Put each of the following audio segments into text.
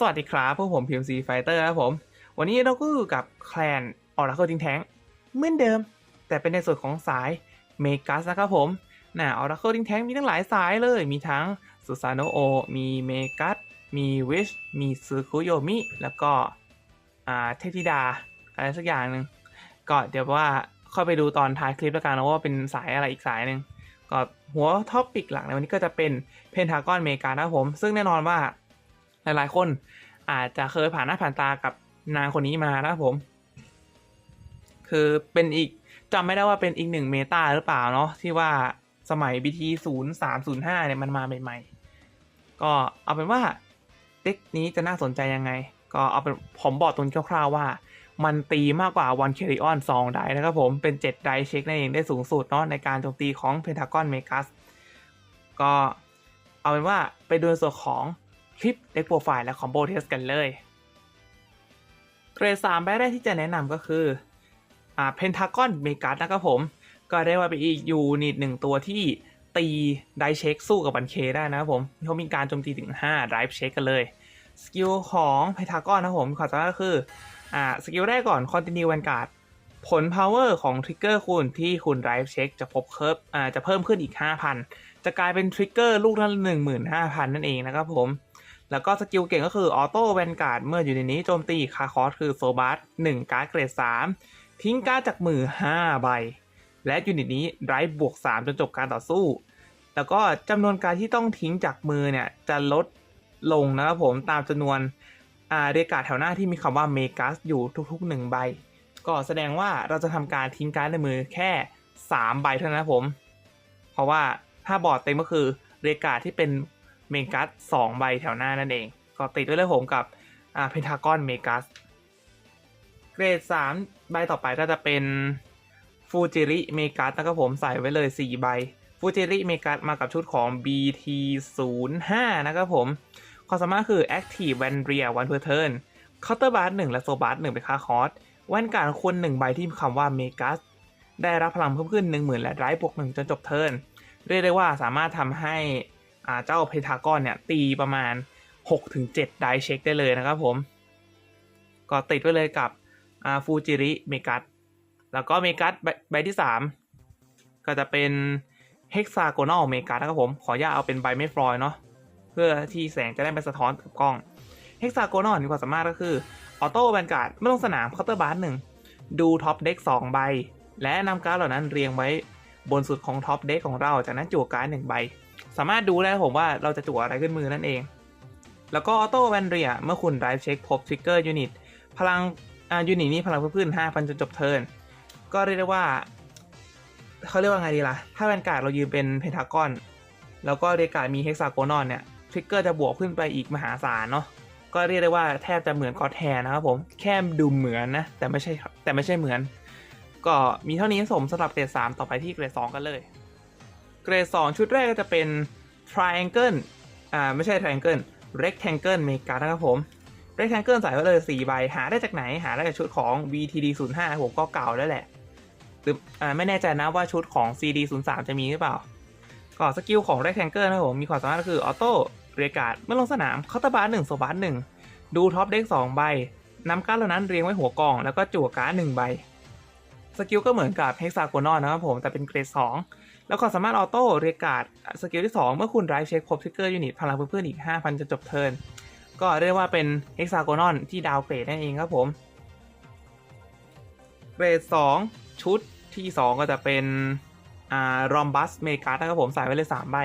สวัสดีครับพวกผม PMC Fighter ครับผม วันนี้เราก็อยู่กับแคลนออร์ c เคิลทิงแท้งเหมือนเดิม แต่เป็นในส่วนของสายเมกัสนะครับผมน่ะออร์ c เคิลทิงแท้งมีทั้งหลายสายเลย มีทั้งสุสานโนโอ มีเมกัส มีวิช มีซึคุโยมิ แล้วก็อ่าเทพธิดา อะไรสักอย่างหนึ่งก็เดี๋ยวว่าค่อยไปดูตอนท้ายคลิปแล้วกันนะว่าเป็นสายอะไรอีกสายหนึ่งก็หัวท็อปิกหลักในวันนี้ก็จะเป็นเพนทากอนเมกานะครับผม ซึ่งแน่นอนว่า หลาย ๆ คนอาจจะเคยผ่านหน้าผ่านตากับนางคนนี้มานะครับผม คือเป็นอีกจำไม่ได้ว่าเป็นอีกหนึ่งเมตาหรือเปล่าเนาะที่ว่าสมัย BT 0 3 0 5เนี่ยมันมาใหม่ๆ ก็เอาเป็นว่าเด็กนี้จะน่าสนใจยังไง ก็เอาเป็นผมบอกตรงคร่าวๆว่า มันตีมากกว่าวันเคริออน2ไดนะครับผมเป็น 7 ไดเช็คนั่นเองได้สูงสุดเนาะในการโจมตีของเพนทากอนเมกัสก็เอาเป็นว่าไปดูในส่วนของ คลิปเด็กโปรไฟล์และคอมโบเทสกันเลยเกรด3ใบแรกที่จะแนะนำก็คืออ่าเพนทากอนเมกัสนะครับผม ก็ได้ว่าเป็นอีกยูนิตหนึ่งตัวที่ตีไดเช็คสู้กับบันเคได้นะครับผมเขามีการโจมตีถึง5ไดเช็คกันเลยสกิลของเพนทากอนนะครับผมขอสาระก็คืออ่าสกิลแรกก่อน Continue Vanguard ผล power ของทริกเกอร์คุณที่คุณ drive check จะพบเคิร์ฟอ่าจะเพิ่มขึ้นอีก 5,000 จะกลายเป็นทริกเกอร์ลูกละ15,000 นั่นเองนะครับผม แล้วก็สกิลเก่งก็คือออโต้แวนการ์ดเมื่ออยู่ในนี้โจมตีคาคอสคือโซบัส1การ์ดเกรด3ทิ้งการ์ดจากมือ5ใบ และยูนิตนี้ไ i ฟ์บวก3จนจบการต่อสู้ แล้วก็จำนวนการที่ต้องทิ้งจากมือเนี่ยจะลดลงนะครับผมตามจำนวนอ่าเรียกการ์ดแถวหน้าที่มีคำว่าเมกัสอยู่ทุกๆ1ใบ ก็แสดงว่าเราจะทำการทิ้งการ์ดในมือแค่ 3 ใบเท่านั้นนะครับผม เพราะว่าถ้าบอร์ดเต็มก็คือเรียกการ์ดที่เป็น เมกัสสองใบแถวหน้านั่นเอง ก็ติดไว้เลยผมกับอ่าเพนทากอนเมกัสเกรด3ใบต่อไปก็จะเป็นฟูจิริเมกัสนะครับผมใส่ไว้เลย4ใบฟูจิริเมกัสมากับชุดของ BT 0 5 นะครับผมความสามารถคือ Active Van r i a One per turn Counter Bar 1และ Soul Bar 1เป็นค่าคอร์สแว่นการคุณ1ใบที่มีคำว่าเมกัสได้รับพลังเพิ่มขึ้น 10,000 และไร้บวก 1 จนจบเทิร์นเรียกได้ว่าสามารถทำให้ เจ้าเพทากอนเนี่ยตีประมาณ 6-7 ไดเช็คได้เลยนะครับผม ก็ติดไว้เลยกับฟูจิริเมกัสแล้วก็เมกัสใบที่ 3 ก็จะเป็นเฮกซาโกนอลเมกัสนะครับผม ขออนุญาตเอาเป็นใบไม่ฟลอยเนาะเพื่อที่แสงจะได้ไปสะท้อนกับกล้องเฮกซาโกนอลมีความสามารถก็คือออโต้แวนการ์ดไม่ลงสนามเคาน์เตอร์บาร์หนึ่งดูท็อปเด็ก2ใบ และนำการ์ดเหล่านั้นเรียงไว้บนสุดของท็อปเด็กของเราจากนั้นจั่วการ์ดหนึ่งใบ สามารถดูได้ผมว่าเราจะจั่วอะไรขึ้นมือนั่นเอง แล้วก็ออโต้แวนเรียเมื่อคุณไดฟ์เช็คพบทริกเกอร์ยูนิตพลังอ่ายูนิตนี้พลังเพิ่มขึ้น5,000จนจบเทิร์นก็เรียกได้ว่าเขาเรียกว่าไงดีล่ะ ถ้าแวนการ์ดเรายืนเป็นเพนทากอน แล้วก็เรียกการ์ดมีเฮกซาโกนอนเนี่ยทริกเกอร์จะบวกขึ้นไปอีกมหาศาลเนาะก็เรียกได้ว่าแทบจะเหมือนกอแทนนะครับผมแค่ดูเหมือนนะ แต่ไม่ใช่แต่ไม่ใช่เหมือน ก็มีเท่านี้สมสำหรับเกรด3ต่อไปที่เกรด2กันเลย เกรด2ชุดแรกก็จะเป็น triangle อ่าไม่ใช่ triangle rectangle เมกานะครับผม rectangle ใส่ไว้เลย4ใบหาได้จากไหนหาได้จากชุดของ VTD 0 5ผมก็เก่าแล้วแหละ หรืออ่าไม่แน่ใจนะว่าชุดของ CD 0 3จะมีหรือเปล่า ก็สกิลของ rectangle นะครับผมมีความสามารถก็คือออโต้เรียกาดเมื่อลงสนามเคาน์เตอร์บาร์หนึ่งโซบาร์หนึ่งดูท็อปเด็กสองใบนำการ์ดเหล่านั้นเรียงไว้หัวกอง แล้วก็จั่วการ์ดหนึ่งใบสกิลก็เหมือนกับเฮกซาโกนอนนะครับผมแต่เป็นเกรด2 แล้วก็สามารถออโต้เรียกาดสกิลที่ 2 เมื่อคุณไรฟ์เช็คพบทิกเกอร์ยูนิตพลังเพิ่มอีก 5,000 จะจบเทิร์นก็เรียกว่าเป็นเฮกซาโกนอนที่ดาวเกรดนั่นเองครับผมเกรด2ชุดที่ 2 ก็จะเป็นอ่ารอมบัสเมกาสนะครับผมใส่ไว้เลย 3 ใบ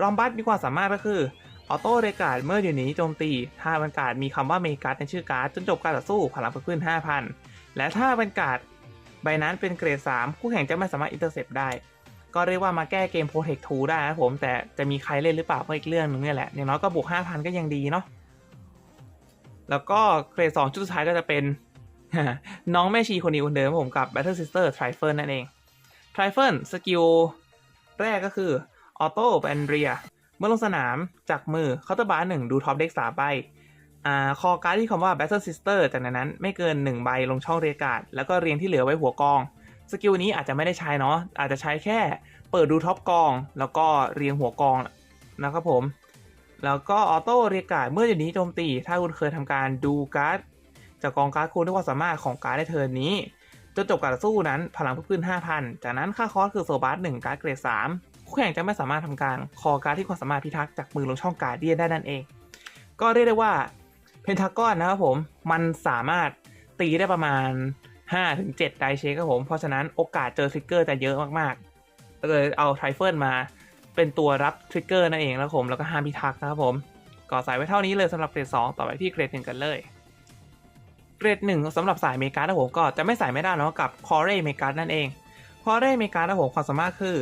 รอมบัสมีความสามารถก็คือออโต้เรกาดเมื่ออยู่นี้โจมตี ถ้าบรรกาศมีคำว่าเมกาสในชื่อการ์ดจนจบการต่อสู้พลังเพิ่มขึ้น 5,000 และถ้าบรรกาศใบนั้นเป็นเกรด 3 คู่แข่งจะไม่สามารถอินเตอร์เซปได้ ก็เรียกว่ามาแก้เกม Protect 2 ได้นะครับผม แต่จะมีใครเล่นหรือเปล่าก็อีกเรื่องหนึ่งเนี่ยแหละ อย่างน้อยก็บวก 5,000 ก็ยังดีเนาะ แล้วก็เกรด2ชุดสุดท้ายก็จะเป็น น้องแม่ชีคนนี้คนเดิมผมกับ Battle Sister t r i f l e นั่นเอง t r i f l e สกิลแรกก็คือออโต้แบนเรียเมื่อลงสนามจากมือเคาน์เตอร์บาร์หนึ่งดูท็อปเด็กสาใบอ่าคอการ์ดที่คำว่า Battle Sister จากนั้นไม่เกิน 1 ใบลงช่องเรียกการ์ดแล้วก็เรียงที่เหลือไว้หัวกอง สกิลนี้อาจจะไม่ได้ใช้เนาะอาจจะใช้แค่เปิดดูท็อปกอง แล้วก็เรียงหัวกองนะครับผม แล้วก็ออโต้เรียกการเมื่ออยู่นี้โจมตี ถ้าคุณเคยทำการดูการ์ดจากกองการ์ดคุณด้วยความสามารถของการ์ดในเทิร์นนี้ จนจบการสู้นั้นพลังเพิ่มขึ้น 5,000 จากนั้นค่าคอสคือโซบัสหนึ่งการ์ดเกรด3คู่แข่งจะไม่สามารถทำการคอการ์ดที่ความสามารถพิทักษ์จากมือลงช่องการ์ดเดียนได้นั่นเอง ก็เรียกได้ว่าเพนทากอนนะครับผมมันสามารถตีได้ประมาณ 5-7ไดเชคครับผม เพราะฉะนั้นโอกาสเจอทริกเกอร์จะเยอะมากๆก็เลยเอาไทรเฟิลมาเป็นตัวรับทริกเกอร์นั่นเองนะครับผมแล้วก็ห้ามพิทักษ์นะครับผมก็ใส่ไว้เท่านี้เลยสำหรับเกรด2ต่อไปที่เกรดหนึ่งกันเลยเกรดหนึ่งสำหรับสายเมกานะผมก็จะไม่ใส่ไม่ได้เนาะกับคอเรเมกานั่นเองคอเรเมกานะผมความสามารถคือ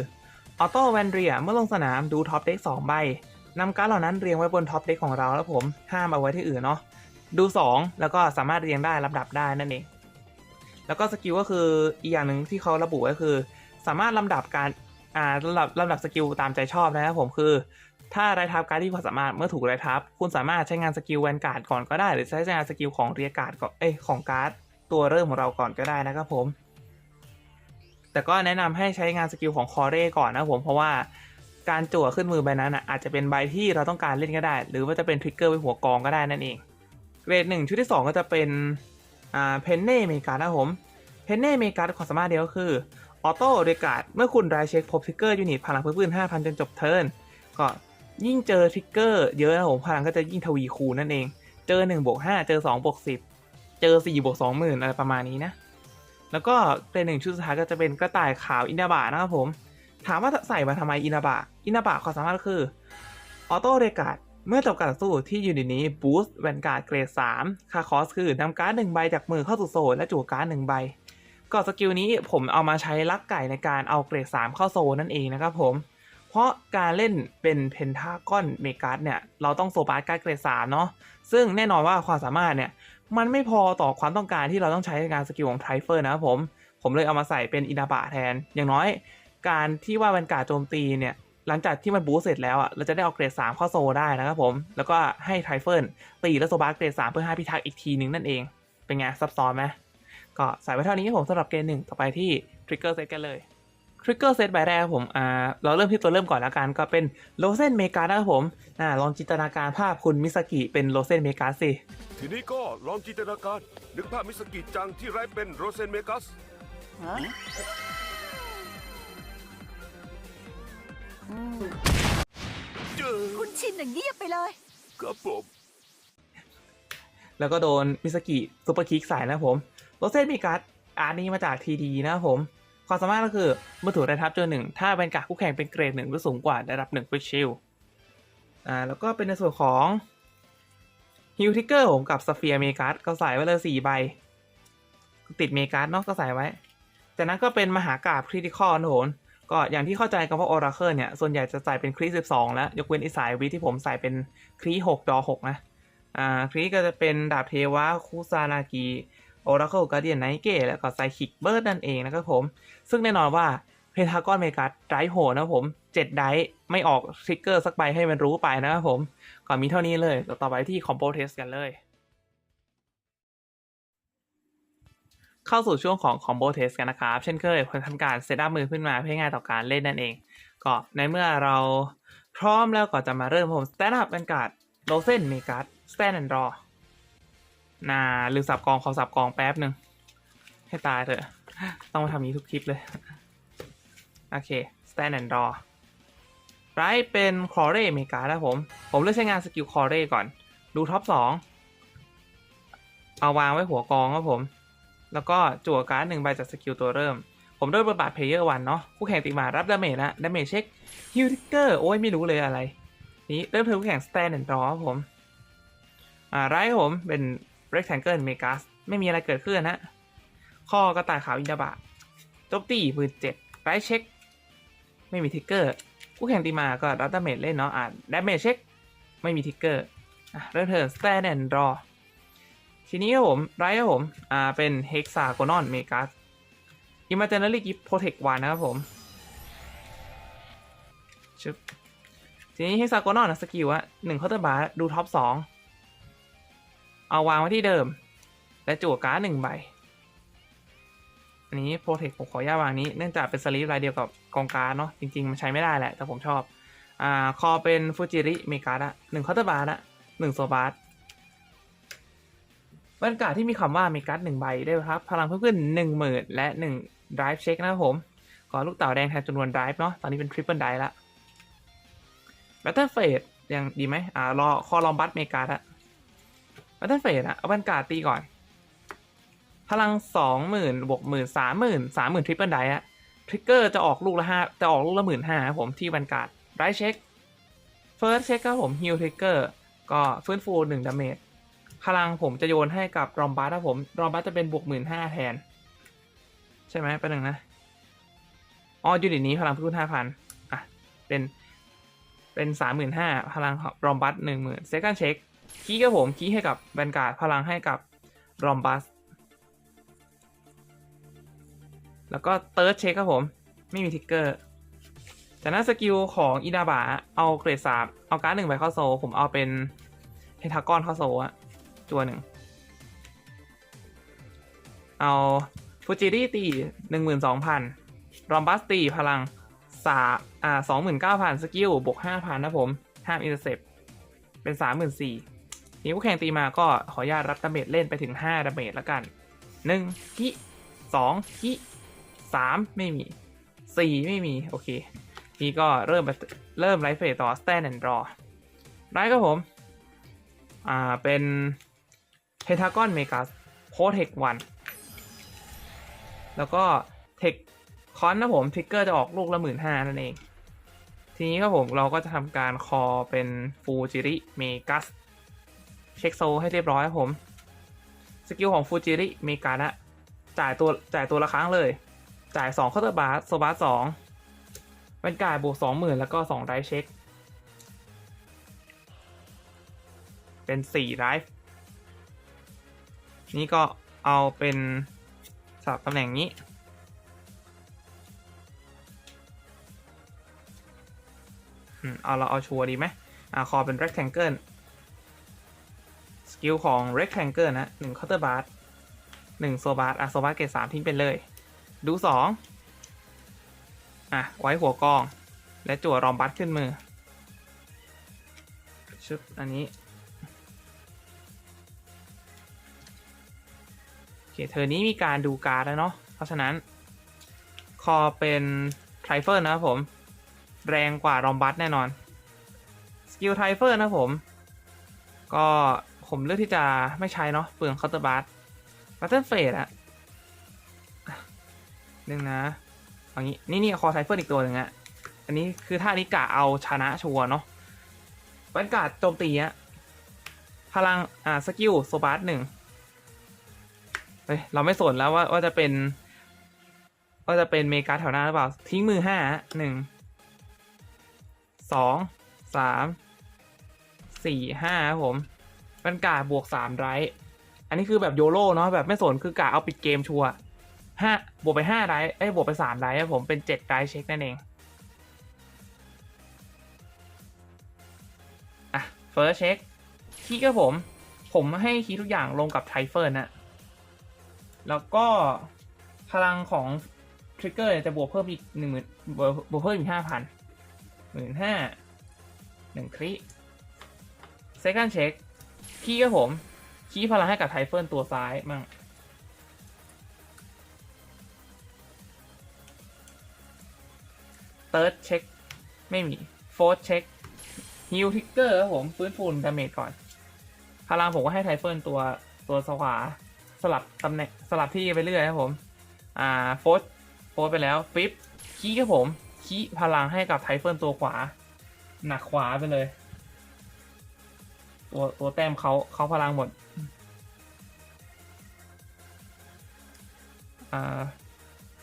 ออโต้แวนเรียเมื่อลงสนามดูท็อปเด็ก2ใบนำการ์ดเหล่านั้นเรียงไว้บนท็อปเด็กของเราแล้วผมห้ามเอาไว้ที่อื่นเนาะดู 2 แล้วก็สามารถเรียงได้ลำดับได้นั่นเอง แล้วก็สกิลก็คืออีกอย่างหนึ่งที่เขาระบุไว้คือ สามารถลำดับการอ่าลำดับลำดับสกิลตามใจชอบนะครับผมคือ ถ้าไรทับการที่ความสามารถเมื่อถูกไรทับ คุณสามารถใช้งานสกิลแวนการ์ดก่อนก็ได้ หรือใช้งานสกิลของเรียการ์ดก่อนเอ้ยของการ์ดตัวเริ่มของเราก่อนก็ได้นะครับผม แต่ก็แนะนำให้ใช้งานสกิลของคอเร่ก่อนนะครับผมเพราะว่าการจั่วขึ้นมือใบนั้นอะอาจจะเป็นใบที่เราต้องการเล่นก็ได้ หรือว่าจะเป็นทริกเกอร์ไว้หัวกองก็ได้นั่นเองเกรดหนึ่งชุดที่ 2 ก็จะเป็น อ่าเพนเน่เมกานะครับผมเพนเน่เมกาความสามารถเดียวคือออโต้เรกาดเมื่อคุณรายเช็คพบทิกเกอร์ยูนิตพลังเพิ่มขึ้น5,000 จนจบเทิร์นก็ยิ่งเจอทริกเกอร์เยอะนะผมพลังก็จะยิ่งทวีคูณนั่นเอง เจอ1บวก5เจอ2บวก10 เจอ4บวก20,000อะไรประมาณนี้นะ แล้วก็เกรดหนึ่งชุดสุดท้ายก็จะเป็นกระต่ายขาวอินาบะนะครับผม ถามว่าใส่มาทำไมอินาบะอินาบะความสามารถก็คือออโต้เรกาด เมื่อจบการต่อสู้ที่ยูนิตนี้บูสต์แวนการ์ดเกรด 3 ค่าคอสคือนำการ์ดหนึ่งใบจากมือเข้าสู่โซนและจั่การ์ดหนึ่งใบ ก็สกิลนี้ผมเอามาใช้ลักไก่ในการเอาเกรด 3 เข้าโซนนั่นเองนะครับผม เพราะการเล่นเป็นเพนทากอนเมกาสเนี่ย เราต้องโซบาร์การ์ดเกรด 3 เนาะซึ่งแน่นอนว่าความสามารถเนี่ย มันไม่พอต่อความต้องการที่เราต้องใช้ในการสกิลของไทเฟอร์นะครับผม ผมเลยเอามาใส่เป็นอินาบะแทน อย่างน้อย การที่ว่าแวนการ์ดโจมตีเนี่ย หลังจากที่มันบูสต์เสร็จแล้วอะเราจะได้เอาเกรด 3 เข้าโซได้นะครับผม แล้วก็ให้ไทเฟิลตีและโซบาร์เกรด 3 เพื่อให้พิทักษ์อีกทีหนึ่งนั่นเอง เป็นไงซับซ้อนไหมก็ใส่ไว้เท่านี้ครับผมสำหรับเกรดหนึ่งต่อไปที่ทริกเกอร์เซตกันเลยทริกเกอร์เซตใบแรกครับผมอ่าเราเริ่มที่ตัวเริ่มก่อนแล้วกันก็เป็นโลเซนเมกานะครับผมอ่าลองจินตนาการภาพคุณมิสกิเป็นโลเซนเมกาสิทีนี้ก็ลองจินตนาการนึกภาพมิสกิจังที่ไร้เป็นโรเซนเมกัส คุณชินอย่างเงียบไปเลย ครับผมแล้วก็โดนมิสกิซูเปอร์คิกใส่นะครับผมโรเซนมีการ์ดอาร์ตนี้มาจากทีดีนะครับผม ความสามารถก็คือเมื่อถูกได้ทับเจอหนึ่ง ถ้าเป็นการดคู่แข่งเป็นเกรดหนึ่งหรือสูงกว่าได้รับหนึ่งฟิชชิลอ่าแล้วก็เป็นในส่วนของฮิวทิกเกอร์ผมกับสเฟียร์เมการ์ดก็ใส่ไว้เลยสี่ใบ ติดเมการ์ดเนาะก็ใส่ไว้ จากนั้นก็เป็นมหากราบคริติคอลนะโหน ก็อย่างที่เข้าใจกันว่าออราเคิลเนี่ย ส่วนใหญ่จะใส่เป็นครีสิบสองแล้ว ยกเว้นอีสายวิที่ผมใส่เป็นครีหกดอหกนะ อ่าครีก็จะเป็นดาบเทวะคุซานากิโอราเคิลการเดียนไนเกะแล้วก็ไซคิกเบิร์ดนั่นเองนะครับผม ซึ่งแน่นอนว่าเพนทากอนเมกัสไดโหนะผมเจ็ดไดไม่ออกทริกเกอร์สักใบให้มันรู้ไปนะครับผม ก่อนมีเท่านี้เลย ต่อต่อไปที่คอมโบเทสกันเลย เข้าสู่ช่วงของคอมโบเทสกันนะครับ เช่นเคยผมทำการเซตอัพมือขึ้นมาเพื่อง่ายต่อการเล่นนั่นเอง ก็ในเมื่อเราพร้อมแล้วก็จะมาเริ่มผมสแตนด์อัพเป็นการ์ดโลเซนเมกัสสแตนด์แอนด์รอน่าลืมสับกองขอสับกองแป๊บหนึ่งให้ตายเถอะ ต้องมาทำนี้ทุกคลิปเลย โอเค stand and draw ไรเป็นคอเร่เมกาแล้วผม ผมเลือกใช้งานสกิลคอเร่ก่อน ดูท็อปสองเอาวางไว้หัวกองครับผม แล้วก็จั่วการ์ดหนึ่งใบจากสกิลตัวเริ่ม ผมด้วยบทบาทเพลเยอร์วันเนาะคู่แข่งตีมารับดาเมจแล้วดาเมจเช็คฮิวทิกเกอร์โอ้ยไม่รู้เลยอะไร นี้เริ่มเทิร์นคู่แข่ง stand and draw ครับผม อ่าไรผมเป็น rectangle megas ไม่มีอะไรเกิดขึ้นนะข้อกระต่ายขาวอินดาบะจมตีมือเจ็ดไรเช็ค ไม่มีทิกเกอร์คู่แข่งตีมาก็รับดาเมจเล่นเนาะอ่าดาเมจเช็ค ไม่มีทิกเกอร์อะเริ่มเทิร์น stand and draw ทีนี้ครับผมไรครับผม อ่า เป็น hexagonal megas imaginary gift protect 1นนะครับผมชึบทีนี้ hexagonal นะสกิลอะหนึ่งเคาน์เตอร์บาร์ดูท็อปสองเอาวางไว้ที่เดิม และจั่วการ์ดหนึ่งใบ อันนี้โปรเทคผมขออนุญาตวางนี้ เนื่องจากเป็นสลีปลายเดียวกับกองการ์ดเนาะ จริง ๆ มันใช้ไม่ได้แหละ แต่ผมชอบ อ่า คอเป็นฟูจิริเมกาอะหนึ่งคอร์เตอร์บาร์อะหนึ่งโซบาร์ บรรยากาศที่มีคำว่าเมกัสหนึ่งใบได้ครับ พลังเพิ่มขึ้นหนึ่งหมื่นและหนึ่ง drive check นะครับผม ขอลูกเต่าแดงแทนจำนวน drive เนาะ ตอนนี้เป็น triple drive ละ battle phase ยังดีไหมอ่ารอคอลอมบัสเมกาอะ battle phase อะเอาบรรยากาศตีก่อน พลังสองหมื่นบวกหมื่นสามหมื่นสามหมื่นทริปเปิลไดอะทริกเกอร์จะออกลูกละห้าจะออกลูกละหมื่นห้าครับผมที่บรรกาศไรเช็คเฟิร์สเช็คครับผมฮิลทริกเกอร์ก็ฟื้นฟูหนึ่งดาเมจ พลังผมจะโยนให้กับรอมบัสครับผม รอมบัสจะเป็นบวกหมื่นห้าแทน ใช่ไหมไปหนึ่งนะอ๋อยูนิตนี้พลังเพิ่มห้าพันอะ เป็นเป็นสามหมื่นห้าพลังรอมบัสหนึ่งหมื่นเซคันเช็คคีย์ครับผมคีย์ให้กับแบนการ์ดพลังให้กับรอมบัสแล้วก็เติร์ดเช็คครับผม ไม่มีทิกเกอร์จากนั้นสกิลของอินาบะเอาเกรดสามเอาการ์ดหนึ่งใบเข้าโซ ผมเอาเป็นเฮทากอนเข้าโซอะ ตัวหนึ่ง เอาฟูจิริตีหนึ่งหมื่นสองพันรอมบัสตีพลังสาอ่าสองหมื่นเก้าพันสกิลบวกห้าพันนะผมห้ามอินเตอร์เซปเป็นสามหมื่นสี่นิ้วแข่งตีมาก็ขออนุญาตรับดาเมจเล่นไปถึงห้าดาเมจแล้วกันหนึ่งคิสองคิสามไม่มีสี่ไม่มี โอเค นี่ก็เริ่มเริ่มไลฟ์เฟสต่อ stand and draw ได้ครับผม อ่า เป็น เ e ทากอนเมกาโพเทควันแล้วก็เทคคอนนะผมทิกเกอร์จะออกลูกละหมื่นห้านั่นเอง ทีนี้ครับผมเราก็จะทำการคอเป็นฟูจิริเมกัสเช็คโซให้เรียบร้อยครับผม สกิลของฟูจิริเมกานะจ่ายตัวจ่ายตัวละครั้งเลย จ่าย2เคาน์เตอร์บาร์โซบาร์สองเป็นกายบวกสองหมื่นแล้วก็2ไรเช็ค เป็น4ไรฟ์ นี่ก็เอาเป็นสลับตำแหน่งนี้อืมเอาเราเอาชัวร์ดีไหมอ่าคอเป็น rectangle สกิลของ rectangle นะหนึ่งเคาน์เตอร์บาร์หนึ่งโซบาร์อะโซบาร์เกรดสามทิ้งไปเลย ดูสองอะ ไว้หัวกอง และจั่วรอมบัสขึ้นมือชุดอันนี้ เคเธอนี้มีการดูการ์ดแล้วเนาะเพราะฉะนั้น คอเป็นไทรเฟิลนะครับผม แรงกว่ารอมบัสแน่นอน สกิลไทรเฟิลนะผม ก็ผมเลือกที่จะไม่ใช้เนาะเปลืองเคาน์เตอร์บัสบัตเทิลเฟสอะหนึ่งนะเอางี้นี่นี่คอไซเฟิลอีกตัวหนึ่งอะอันนี้คือท่านี้กะเอาชนะชัวเนาะบรรยากาศโจมตีอะพลังอ่าสกิลโซบาร์หนึ่ง เฮ้ยเราไม่สนแล้วว่าว่าจะเป็นว่าจะเป็นเมกาแถวหน้าหรือเปล่า ทิ้งมือห้าหนึ่งสองสามสี่ห้าครับผมบรรยากาบวกสามไรท์อันนี้คือแบบโยโร่เนาะแบบไม่สนคือกะเอาปิดเกมชัวห้าบวกไปห้าไรท์เอ้ยบวกไปสามไรท์ครับผมเป็นเจ็ดไรท์เช็คนั่นเองอะเฟิร์สเช็คคีย์ก็ผม ผมให้คีย์ทุกอย่างลงกับไทเฟิร์นนะ แล้วก็พลังของทริกเกอร์จะบวกเพิ่มอีกหนึ่งหมื่นบวกเพิ่มอีกห้าพันหมื่นห้าหนึ่งคลิเซคันเช็คคีย์ก็ผม คีย์พลังให้กับไทเฟิร์นตัวซ้ายมั่งเติร์ดเช็คไม่มีโฟร์เช็คฮิลทิกเกอร์ครับผม ฟื้นฟูดาเมจก่อน พลังผมก็ให้ไทเฟิร์นตัวตัวสวา สลับตำแหน่งสลับที่ไปเรื่อยครับผม อ่าโฟร์โฟร์ไปแล้วฟิปคีครับผมคีพลังให้กับไทเฟิร์นตัวขวา หนักขวาไปเลย ตัวตัวแต้มเขาเขาพลังหมด อ่า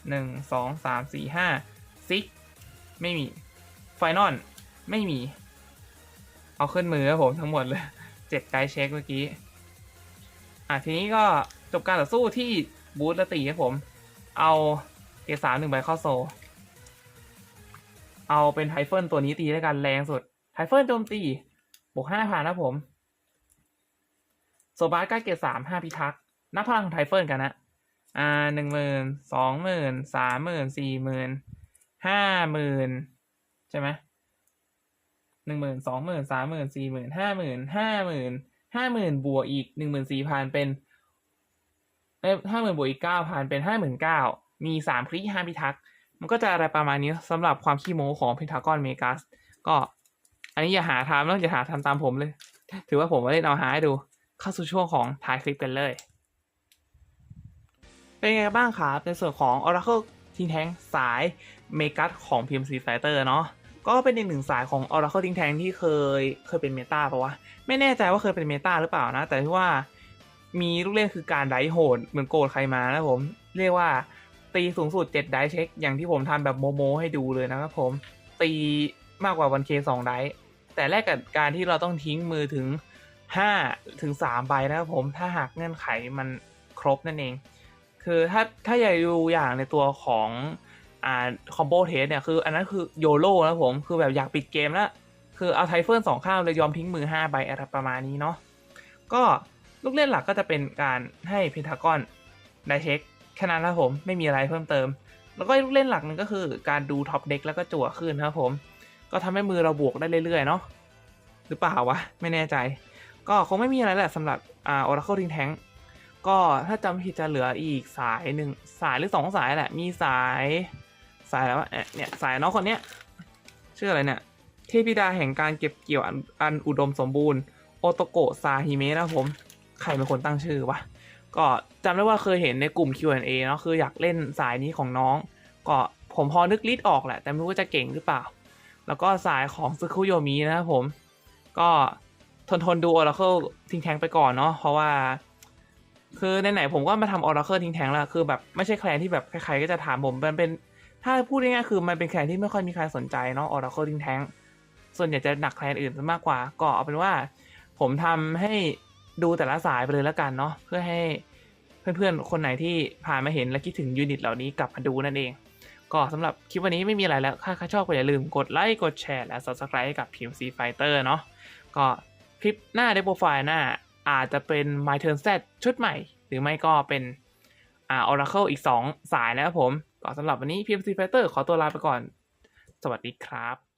หนึ่งสองสามสี่ห้าซิกไม่มีไฟนอลไม่มี เอาขึ้นมือครับผมทั้งหมดเลยเจ็ดไกด์เช็คเมื่อกี้ อะทีนี้ก็ จบการต่อสู้ที่บูธและตีครับผม เอาเกสามหนึ่งใบเข้าโซ เอาเป็นไทเฟิลตัวนี้ตีด้วยกันแรงสุด ไทเฟิลโจมตีบวกห้าพันนะผม โซบาร์ใกล้เกสามห้าพิทักษ์นับพลังของไทเฟิลกันนะอ่าหนึ่งหมื่นสองหมื่นสามหมื่นสี่หมื่นห้าหมื่นใช่ไหมหนึ่งหมื่นสองหมื่นสามหมื่นสี่หมื่นห้าหมื่นห้าหมื่นห้าหมื่นบวกอีกหนึ่งหมื่นสี่พันเป็น เอ้ห้าหมื่นบวกอีกเก้าพันเป็นห้าหมื่นเก้ามีสามคลิกห้าพิทักษ์มันก็จะอะไรประมาณนี้สำหรับความขี้โม้ของเพนทากอนเมกัสก็อันนี้อย่าหาทำแล้วอย่าหาทำตามผมเลย ถือว่าผมมาเล่นเอาหาให้ดูเข้าสู่ช่วงของท้ายคลิปกันเลย เป็นไงบ้างครับในส่วนของ Oracle ทิ้งแทงสายเมกัสของ PMC Fighter เนาะก็เป็นอีกหนึ่งสายของ Oracle ทิ้งแทงที่เคยเคยเป็นเมตาปะวะ ไม่แน่ใจว่าเคยเป็นเมตาหรือเปล่านะ แต่ที่ว่า มีลูกเล่นคือการไดโหดเหมือนโกรธใครมานะผม เรียกว่าตีสูงสุด7ไดเช็ค อย่างที่ผมทำแบบโมโมให้ดูเลยนะครับผม ตีมากกว่าวันเคสองไดแต่แลกกับการที่เราต้องทิ้งมือถึง5ถึง3ใบนะครับผมถ้าหากเงื่อนไขมันครบนั่นเอง คือถ้าถ้าอยากดูอย่างในตัวของอ่าคอมโบเทสเนี่ยคืออันนั้นคือโยโ o นะผมคือแบบอยากปิดเกมแล้ว คือเอาไทเฟิลสองข้างเลยยอมทิ้งมือ5ใบอะไรประมาณนี้เนาะก็ ลูกเล่นหลักก็จะเป็นการให้เพนทากอนได้เช็คแค่นั้นนะครับผมไม่มีอะไรเพิ่มเติม แล้วก็ลูกเล่นหลักนึงก็คือการดูท็อปเด็กแล้วก็จั่วขึ้นนะครับผม ก็ทำให้มือเราบวกได้เรื่อยๆเนาะหรือเปล่าวะ ไม่แน่ใจ ก็คงไม่มีอะไรแหละสำหรับอ่า Oracle Ring Tank ก็ถ้าจำผิดจะเหลืออีกสายหนึ่งสายหรือสองสายแหละ มีสายสายแล้ววะเนี่ยสายน้องคนเนี้ยชื่ออะไรเนี่ย เทพิดาแห่งการเก็บเกี่ยวอันอุดมสมบูรณ์ โอโตโกะซาฮิเมะนะผม ใครเป็นคนตั้งชื่อวะก็จำได้ว่าเคยเห็นในกลุ่ม Q&A เนาะคืออยากเล่นสายนี้ของน้อง ก็ผมพอนึกลิสต์ออกแหละ แต่ไม่รู้ว่าจะเก่งหรือเปล่า แล้วก็สายของซึคุโยมินะครับผม ก็ทนทนๆดู Oracle ทิ้งแทงไปก่อนเนาะเพราะว่า คือไหนๆผมก็มาทำ Oracle ทิ้งแทงแล้ว คือแบบไม่ใช่แคลนที่แบบใครๆก็จะถามผมมันเป็นถ้าพูดง่ายๆคือมันเป็นแคลนที่ไม่ค่อยมีใครสนใจเนาะ Oracle ทิ้งแทงส่วนใหญ่จะหนักแคลนอื่นซะมากกว่า ก็เอาเป็นว่า ผมทำให้ ดูแต่ละสายไปเลยแล้วกันเนาะเพื่อให้เพื่อนๆ คนไหนที่ผ่านมาเห็นและคิดถึงยูนิตเหล่านี้กลับมาดูนั่นเอง ก็สำหรับคลิปวันนี้ไม่มีอะไรแล้วถ้าใครชอบก็อย่าลืมกดไลค์กดแชร์และ Subscribe ให้กับ PMC Fighter เนาะก็คลิปหน้าในโปรไฟล์หน้าอาจจะเป็น My Turn Z ชุดใหม่ หรือไม่ก็เป็นอ่า Oracle อีก 2 สายนะครับผม ก็สำหรับวันนี้ PMC Fighter ขอตัวลาไปก่อน สวัสดีครับ